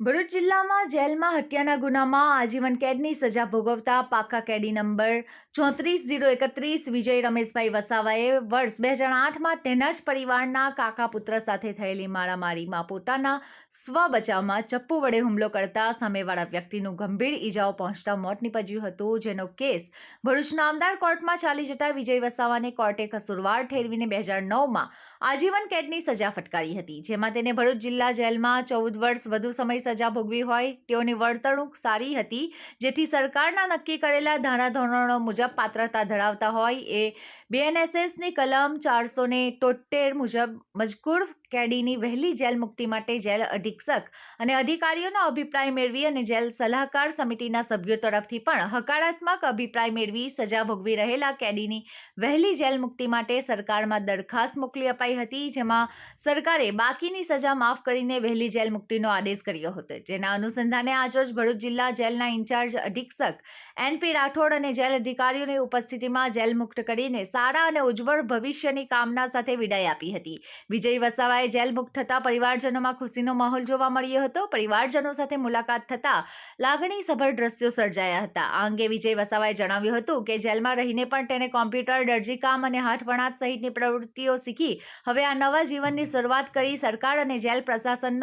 ભરૂચ જિલ્લામાં જેલમાં હત્યાના ગુનામાં આજીવન કેદની સજા ભોગવતા પાકા કેદી નંબર ચોત્રીસ જીરો એકત્રીસ વિજય રમેશભાઈ વસાવાએ વર્ષ બે હજાર આઠમાં તેના જ પરિવારના કાકા પુત્ર સાથે થયેલી મારામારીમાં પોતાના સ્વ બચાવમાં ચપ્પુ વડે હુમલો કરતા સામેવાળા વ્યક્તિનું ગંભીર ઈજાઓ પહોંચતા મોત નીપજ્યું હતું, જેનો કેસ ભરૂચના આમદાર કોર્ટમાં ચાલી જતા વિજય વસાવાને કોર્ટે કસૂરવાર ઠેરવીને બે હજાર નવમાં આજીવન કેદની સજા ફટકારી હતી, જેમાં તેને ભરૂચ જિલ્લા જેલમાં ચૌદ વર્ષ વધુ સમય સજા ભોગવી હોય તેઓની વર્તણૂક સારી હતી. જેથી સરકારના નક્કી કરેલા ધારાધોરણો મુજબ પાત્રતા ધરાવતા હોય એ. બીએનએસએસની કલમ ચારસો ને તોતેર મુજબ મજકૂર કેદીની વહેલી જેલ મુક્તિ માટે જેલ અધિક્ષક અને અધિકારીઓનો અભિપ્રાય મેળવી અને જેલ સલાહકાર સમિતિના સભ્યો તરફથી પણ હકારાત્મક અભિપ્રાય મેળવી સજા ભોગવી રહેલા કેદીની વહેલી જેલ મુક્તિ માટે સરકારમાં દરખાસ્ત મોકલી અપાઈ હતી, જેમાં સરકારે બાકીની સજા માફ કરીને વહેલી જેલ મુક્તિનો આદેશ કર્યો હતો. જેના અનુસંધાને આજરોજ ભરૂચ જિલ્લા જેલના ઇન્ચાર્જ અધિક્ષક એનપી રાઠોડ અને જેલ અધિકારીઓની ઉપસ્થિતિમાં જેલ મુક્ત કરીને સારા અને ઉજ્જવળ ભવિષ્યની કામના સાથે વિદાય આપી હતી. વિજય વસાવાએ જેલ મુક્ત થતા પરિવારજનોમાં ખુશીનો માહોલ જોવા મળ્યો હતો. પરિવારજનો સાથે મુલાકાત થતા લાગણીસભર દ્રશ્યો સર્જાયા હતા. આ અંગે વિજય વસાવાએ જણાવ્યું હતું કે જેલમાં રહીને પણ તેને કોમ્પ્યુટર દરજીકામ અને હાથવણાટ સહિતની પ્રવૃત્તિઓ શીખી. હવે આ નવા જીવનની શરૂઆત કરી સરકાર અને જેલ પ્રશાસનનો